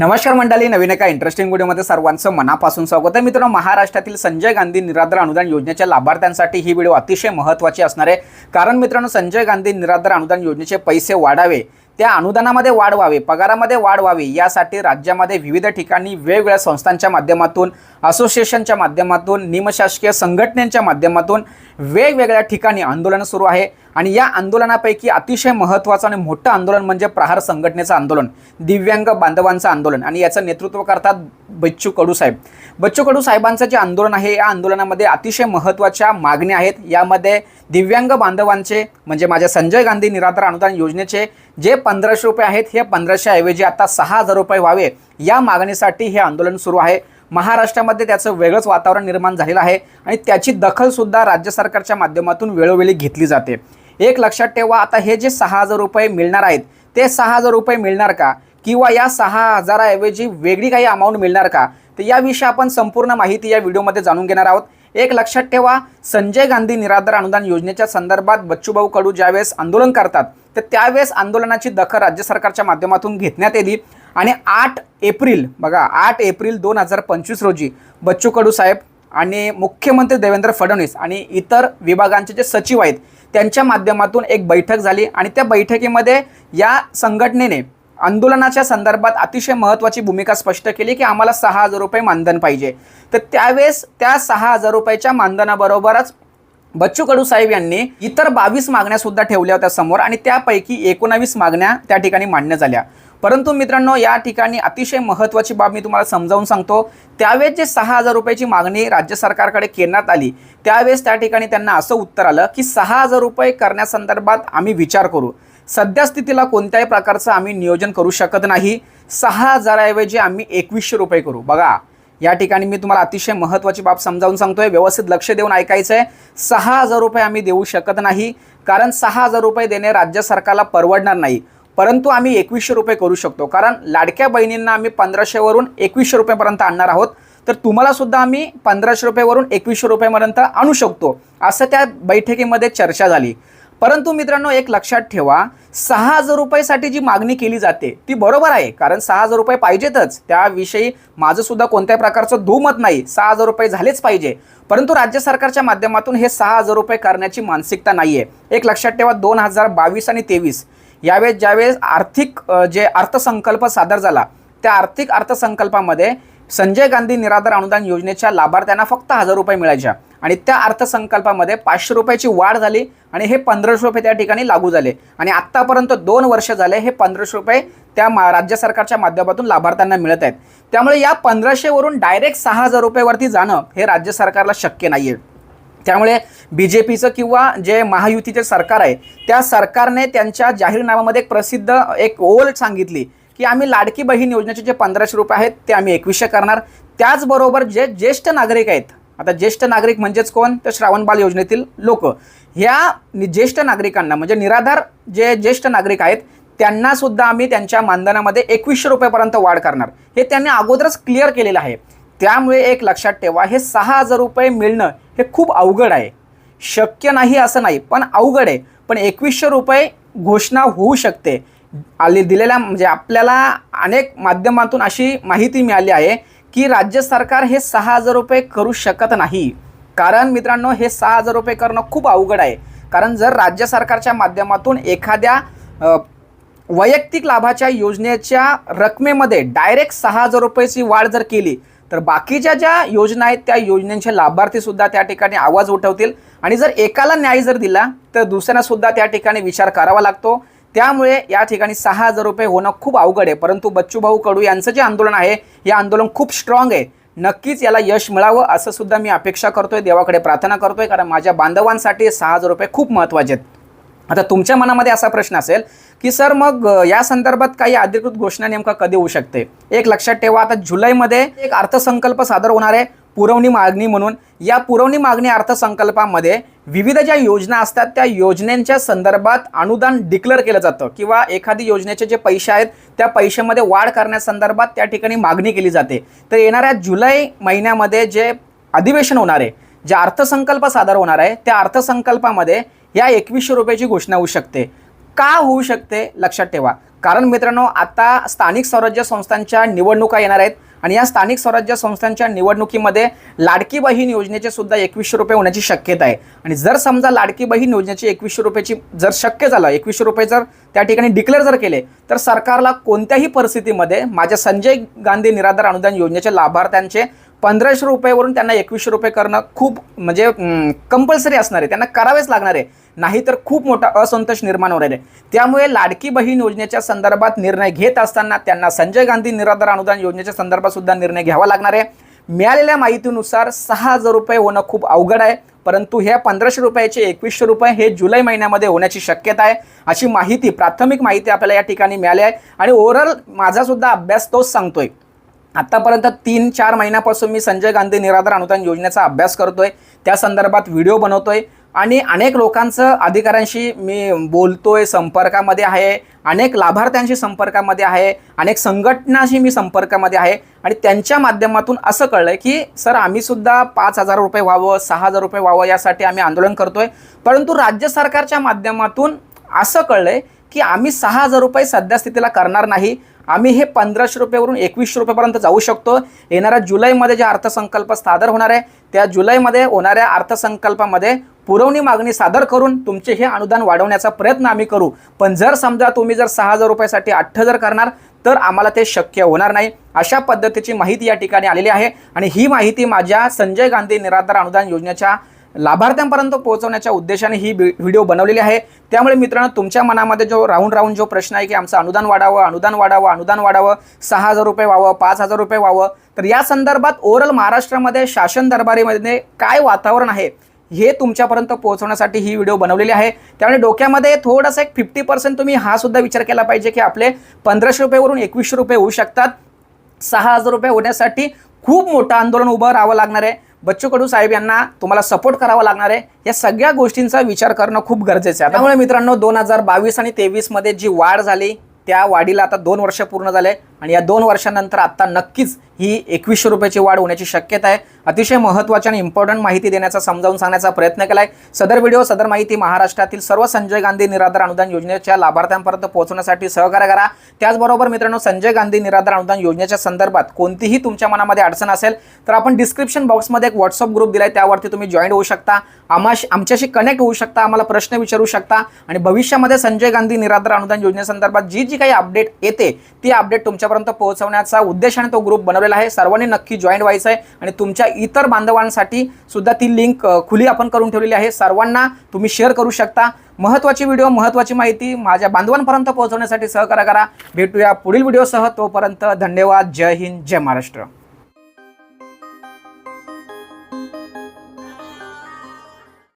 नमस्कार मंडळी नवीन एका इंटरेस्टिंग व्हिडिओमध्ये सर्वांचं मनापासून स्वागत आहे. मित्रांनो महाराष्ट्रातील संजय गांधी निराधार अनुदान योजनेच्या लाभार्थ्यांसाठी ही व्हिडिओ अतिशय महत्त्वाची असणार आहे. कारण मित्रांनो संजय गांधी निराधार अनुदान योजनेचे पैसे वाढावे त्या अनुदानामध्ये वाढ व्हावी पगारामध्ये वाढ व्हावी यासाठी राज्यामध्ये विविध ठिकाणी वेगवेगळ्या संस्थांच्या माध्यमातून असोसिएशनच्या माध्यमातून निमशासकीय संघटनेच्या माध्यमातून वेगवेगळ्या ठिकाणी आंदोलन सुरू आहे. आणि या आंदोलनापैकी अतिशय महत्त्वाचं आणि मोठं आंदोलन म्हणजे प्रहार संघटनेचं आंदोलन दिव्यांग बांधवांचं आंदोलन. आणि याचं नेतृत्व करतात बच्चू कडू साहेब. बच्चू कडू साहेबांचं जे आंदोलन आहे या आंदोलनामध्ये अतिशय महत्त्वाच्या मागण्या आहेत. यामध्ये दिव्यांग बांधवांचे म्हणजे माझ्या संजय गांधी निराधार अनुदान योजनेचे जे पंधराशे रुपये आहेत हे पंधराशे ऐवजी आता सहा हजार रुपये व्हावे या मागणीसाठी हे आंदोलन सुरू आहे. महाराष्ट्रामध्ये त्याचं वेगळंच वातावरण निर्माण झालेलं आहे आणि त्याची दखलसुद्धा राज्य सरकारच्या माध्यमातून वेळोवेळी घेतली जाते. एक लक्षात ठेवा आता हे जे सहा हजार रुपये मिळणार आहेत ते सहा हजार रुपये मिळणार का? किंवा या सहा हजाराऐवजी वेगळी काही अमाऊंट मिळणार का? तर याविषयी आपण संपूर्ण माहिती या व्हिडिओमध्ये जाणून घेणार आहोत. एक लक्षात ठेवा संजय गांधी निराधार अनुदान योजनेच्या संदर्भात बच्चूभाऊ कडू ज्यावेळेस आंदोलन करतात तर त्यावेळेस आंदोलनाची दखल राज्य सरकारच्या माध्यमातून घेतण्यात येली आणि आठ एप्रिल बघा आठ एप्रिल दोन हजार पंचवीस रोजी बच्चू कडू साहेब आणि मुख्यमंत्री देवेंद्र फडणवीस आणि इतर विभागांचे जे सचिव आहेत त्यांच्या माध्यमातून एक बैठक झाली आणि त्या बैठकीमध्ये या संघटनेने आंदोलनाच्या संदर्भात अतिशय महत्त्वाची भूमिका स्पष्ट केली की आम्हाला सहा हजार रुपये मानधन पाहिजे. तर त्यावेळेस त्या सहा हजार रुपयाच्या मानधनाबरोबरच बच्चू कडू साहेब यांनी इतर बावीस मागण्या सुद्धा ठेवल्या होत्या समोर आणि त्यापैकी एकोणावीस मागण्या त्या ठिकाणी मांडण्यात झाल्या. परंतु मित्रांनो या ठिकाणी अतिशय महत्त्वाची बाब मी तुम्हाला समजावून सांगतो. त्यावेळेस जे सहा हजार रुपयाची मागणी राज्य सरकारकडे करण्यात आली त्यावेळेस त्या ठिकाणी त्यांना असं उत्तर आलं की सहा हजार रुपये करण्यासंदर्भात आम्ही विचार करू. सध्या स्थितीला कोणत्याही प्रकारचं आम्ही नियोजन करू शकत नाही. सहा हजाराऐवजी आम्ही एकवीसशे रुपये करू. बघा या ठिकाणी मी तुम्हाला अतिशय महत्त्वाची बाब समजावून सांगतोय. व्यवस्थित लक्ष देऊन ऐकायचं आहे सहा हजार रुपये आम्ही देऊ शकत नाही. कारण सहा हजार रुपये देणे राज्य सरकारला परवडणार नाही. परंतु आम्ही एकवीसशे रुपये करू शकतो. कारण लाडक्या बहिणींना आम्ही पंधराशेवरून एकवीसशे रुपयेपर्यंत आणणार आहोत. तर तुम्हाला सुद्धा आम्ही पंधराशे रुपयेवरून एकवीसशे रुपयेपर्यंत आणू शकतो. असं त्या बैठकीमध्ये चर्चा झाली. परंतु मित्रांनो एक लक्षात ठेवा सहा हजार रुपयेसाठी जी मागणी केली जाते ती बरोबर आहे. कारण सहा हजार रुपये पाहिजेतच. त्याविषयी माझं सुद्धा कोणत्याही प्रकारचं दुमत नाही. सहा हजार रुपये झालेच पाहिजे. परंतु राज्य सरकारच्या माध्यमातून हे सहा हजार रुपये करण्याची मानसिकता नाही आहे एक लक्षात ठेवा दोन हजार बावीस आणि तेवीस. यावेळेस ज्यावेळेस आर्थिक जे अर्थसंकल्प सादर झाला त्या आर्थिक अर्थसंकल्पामध्ये संजय गांधी निराधार अनुदान योजनेच्या लाभार्थ्यांना फक्त हजार रुपये मिळायच्या आणि त्या अर्थसंकल्पामध्ये पाचशे रुपयाची वाढ झाली आणि हे पंधराशे रुपये त्या ठिकाणी लागू झाले. आणि आत्तापर्यंत दोन वर्ष झाले हे पंधराशे रुपये त्या मा राज्य सरकारच्या माध्यमातून लाभार्थ्यांना मिळत आहेत. त्यामुळे या पंधराशेवरून डायरेक्ट सहा हजार रुपयेवरती जाणं हे राज्य सरकारला शक्य नाही आहे त्यामुळे बी जे पीचं किंवा जे महायुतीचे सरकार आहे त्या सरकारने त्यांच्या जाहीरनाम्यामध्ये एक प्रसिद्ध एक ओल सांगितली की आम्ही लाडकी बहीण योजनेचे जे पंधराशे रुपये आहेत ते आम्ही एकवीसशे करणार. त्याचबरोबर जे ज्येष्ठ नागरिक आहेत आता ज्येष्ठ नागरिक म्हणजेच कोण? तर श्रावणबाल योजनेतील लोक. ह्या नि- ज्येष्ठ नागरिकांना म्हणजे निराधार जे ज्येष्ठ नागरिक आहेत त्यांनासुद्धा आम्ही त्यांच्या मानधनामध्ये एकवीसशे रुपयेपर्यंत वाढ करणार. हे त्यांनी अगोदरच क्लिअर केलेलं आहे. त्यामुळे एक लक्षात ठेवा हे सहा हजार रुपये मिळणं हे खूप अवघड आहे. शक्य नाही असं नाही पण अवघड आहे. पण एकवीसशे रुपये घोषणा होऊ शकते. आली दिलेल्या म्हणजे आपल्याला अनेक माध्यमातून अशी माहिती मिळाली आहे की राज्य सरकार हे सहा हजार रुपये करू शकत नाही. कारण मित्रांनो हे सहा हजार रुपये करणं खूप अवघड आहे. कारण जर राज्य सरकारच्या माध्यमातून एखाद्या वैयक्तिक लाभाच्या योजनेच्या रकमेमध्ये डायरेक्ट सहा हजार रुपयाची वाढ जर केली तर बाकीच्या ज्या योजना आहेत त्या योजनेचे लाभार्थी सुद्धा त्या ठिकाणी आवाज उठवतील. आणि जर एकाला न्याय जर दिला तर दुसऱ्यांना सुद्धा त्या ठिकाणी विचार करावा लागतो. त्यामुळे या ठिकाणी सहा हजार रुपये होणं खूप अवघड आहे. परंतु बच्चूभाऊ कडू यांचं जे आंदोलन आहे हे आंदोलन खूप स्ट्रॉंग आहे. नक्कीच याला यश मिळावं असं सुद्धा मी अपेक्षा करतोय. देवाकडे प्रार्थना करतोय कारण माझ्या बांधवांसाठी सहा हजार रुपये खूप महत्त्वाचे आहेत. आता तुमच्या मनामध्ये असा प्रश्न असेल की सर मग या संदर्भात काही अधिकृत घोषणा नेमका कधी होऊ शकते? एक लक्षात ठेवा आता जुलैमध्ये एक अर्थसंकल्प सादर होणार आहे पुरवणी मागणी म्हणून. या पुरवणी मागणी अर्थसंकल्पामध्ये विविध ज्या योजना असतात त्या योजनेच्या संदर्भात अनुदान डिक्लेअर केलं जातं किंवा एखादी योजनेचे जे पैसे आहेत त्या पैशामध्ये वाढ करण्यासंदर्भात त्या ठिकाणी मागणी केली जाते. तर येणाऱ्या जुलै महिन्यामध्ये जे अधिवेशन होणार आहे जे अर्थसंकल्प सादर होणार आहे त्या अर्थसंकल्पामध्ये या एकवीसशे रुपयाची घोषणा होऊ शकते. का होऊ शकते? लक्षात ठेवा. कारण मित्रांनो आता स्थानिक स्वराज्य संस्थांच्या निवडणुका येणार आहेत आणि या स्थानिक स्वराज्य संस्थांच्या निवडणुकीमध्ये लाडकी बहीण योजनेचे सुद्धा एकवीसशे रुपये होण्याची शक्यता आहे. आणि जर समजा लाडकी बहीण योजनेची एकवीसशे रुपयाची जर शक्य झालं एकवीसशे रुपये जर त्या ठिकाणी डिक्लेअर जर केले तर सरकारला कोणत्याही परिस्थितीमध्ये माझ्या संजय गांधी निराधार अनुदान योजनेच्या लाभार्थ्यांचे पंधराशे रुपयावरून त्यांना एकवीसशे रुपये करणं खूप म्हणजे कंपल्सरी असणार आहे. त्यांना करावेच लागणार आहे. नाहीतर खूप मोठा असंतोष निर्माण होणार आहे. त्यामुळे लाडकी बहीण योजनेच्या संदर्भात निर्णय घेत असताना त्यांना संजय गांधी निराधार अनुदान योजनेच्या संदर्भात सुद्धा निर्णय घ्यावा लागणार आहे. मिळालेल्या माहितीनुसार सहा हजार रुपये होणं खूप अवघड आहे. परंतु ह्या पंधराशे रुपयाचे एकवीसशे रुपये हे जुलै महिन्यामध्ये होण्याची शक्यता आहे. अशी माहिती प्राथमिक माहिती आपल्याला या ठिकाणी मिळाली आहे. आणि ओव्हरऑल माझासुद्धा अभ्यास तोच सांगतोय. आत्तापर्यंत तीन चार महिन्यापासून मी संजय गांधी निराधार अनुदान योजनेचा अभ्यास करतोय. त्या संदर्भात व्हिडिओ बनवतोय आणि अनेक लोकांचं अधिकाऱ्यांशी मी बोलतोय संपर्कामध्ये आहे. अनेक लाभार्थ्यांशी संपर्कामध्ये आहे. अनेक संघटनाशी मी संपर्कामध्ये आहे. आणि त्यांच्या माध्यमातून असं कळलंय की सर आम्ही सुद्धा पाच हजार रुपये व्हावं सहा हजार रुपये व्हावं यासाठी आम्ही आंदोलन करतोय. परंतु राज्य सरकारच्या माध्यमातून असं कळलंय की आम्ही सहा हजार रुपये सध्या स्थितीला करणार नाही. आम्ही हे पंधराशे रुपयावरून एकवीसशे रुपयापर्यंत जाऊ शकतो. येणाऱ्या जुलैमध्ये जे अर्थसंकल्प सादर होणार आहे त्या जुलैमध्ये होणाऱ्या अर्थसंकल्पामध्ये पुरवणी मागणी सादर करून तुमचे हे अनुदान वाढवण्याचा प्रयत्न आम्ही करू. पण जर समजा तुम्ही जर सहा हजार रुपयासाठी आठ हजार करणार तर आम्हाला ते शक्य होणार नाही. अशा पद्धतीची माहिती या ठिकाणी आलेली आहे. आणि ही माहिती माझ्या संजय गांधी निराधार अनुदान योजनेच्या लाभार्थ्यांपर्यंत पोहोचवण्याच्या उद्देशाने ही व्हिडिओ बनवलेली आहे. त्यामुळे मित्रांनो तुमच्या मनामध्ये जो राहून राहून जो प्रश्न आहे की आमचं अनुदान वाढावं अनुदान वाढावं अनुदान वाढावं सहा हजार रुपये व्हावं पाच हजार रुपये व्हावं तर या संदर्भात ओव्हरऑल महाराष्ट्रामध्ये शासन दरबारीमध्ये काय वातावरण आहे हे तुमच्यापर्यंत पोहोचवण्यासाठी ही व्हिडिओ बनवलेली आहे. त्यामुळे डोक्यामध्ये थोडंसं एक फिफ्टी पर्सेंट तुम्ही हा सुद्धा विचार केला पाहिजे की आपले पंधराशे रुपयेवरून एकवीसशे रुपये होऊ शकतात. सहा हजार रुपये होण्यासाठी खूप मोठं आंदोलन उभं राहावं लागणार आहे. बच्चू कडू साहेब यांना तुम्हाला सपोर्ट करावा लागणार आहे. या सगळ्या गोष्टींचा विचार करणं खूप गरजेचं आहे. त्यामुळे मित्रांनो दोन हजार बावीस आणि तेवीसमध्ये जी वाढ झाली त्या वाढीला आता दोन वर्ष पूर्ण झाले. आणि या दोन वर्षानंतर आता नक्कीच ही एकवीसशे रुपयाची वाढ होण्याची शक्यता आहे. अतिशय महत्त्वाची आणि इम्पॉर्टंट माहिती देण्याचा समजावून सांगण्याचा प्रयत्न केला आहे सदर व्हिडिओ सदर माहिती महाराष्ट्रातील सर्व संजय गांधी निराधार अनुदान योजनेच्या लाभार्थ्यांपर्यंत पोहोचवण्यासाठी सहकार्य करा. त्याचबरोबर मित्रांनो संजय गांधी निराधार अनुदान योजनेच्या संदर्भात कोणतीही तुमच्या मनामध्ये अडचण असेल तर आपण डिस्क्रिप्शन बॉक्समध्ये एक व्हॉट्सअप ग्रुप दिलाय. त्यावरती तुम्ही जॉईन होऊ शकता. आम्हाशी आमच्याशी कनेक्ट होऊ शकता. आम्हाला प्रश्न विचारू शकता. आणि भविष्यामध्ये संजय गांधी निराधार अनुदान योजनेसंदर्भात जी जी काही अपडेट येते ती अपडेट तुमच्या तुमच्यापर्यंत पोहोचवण्याचा उद्देशाने तो ग्रुप बनवलेला आहे. सर्वांनी नक्की जॉईन व्हायचं आहे आणि तुमच्या इतर बांधवांसाठी सुद्धा ती लिंक खुली आपण करून ठेवलेली आहे. सर्वांना तुम्ही शेअर करू शकता. महत्त्वाची व्हिडिओ महत्त्वाची माहिती माझ्या बांधवांपर्यंत पोहोचवण्यासाठी सहकार्य करा. भेटूया पुढील व्हिडिओसह तोपर्यंत धन्यवाद. जय हिंद जय महाराष्ट्र.